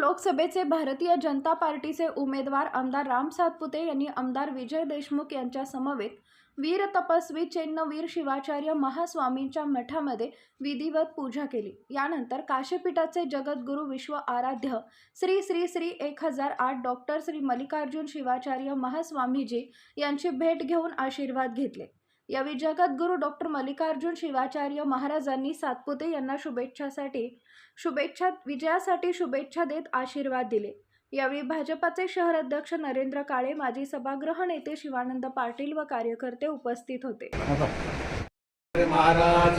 लोकसभेचे भारतीय जनता पार्टीचे उमेदवार आमदार राम सातपुते यांनी आमदार विजय देशमुख यांच्या समवेत वीर तपस्वी चेन्नवीर शिवाचार्य महास्वामींच्या मठामध्ये विधिवत पूजा केली. यानंतर काशीपीठाचे जगद्गुरू विश्व आराध्य श्री श्री श्री एक हजार आठ डॉक्टर श्री मल्लिकार्जुन शिवाचार्य महास्वामीजी यांची भेट घेऊन आशीर्वाद घेतले. यावेळी जगद्गुरू डॉक्टर मल्लिकार्जुन शिवाचार्य महाराजांनी सातपुते यांना शुभेच्छासाठी शुभेच्छा विजयासाठी शुभेच्छा देत आशीर्वाद दिले. यावेळी भाजपाचे शहर अध्यक्ष नरेंद्र काळे माजी सभागृह नेते शिवानंद पाटील व कार्यकर्ते उपस्थित होते. महाराज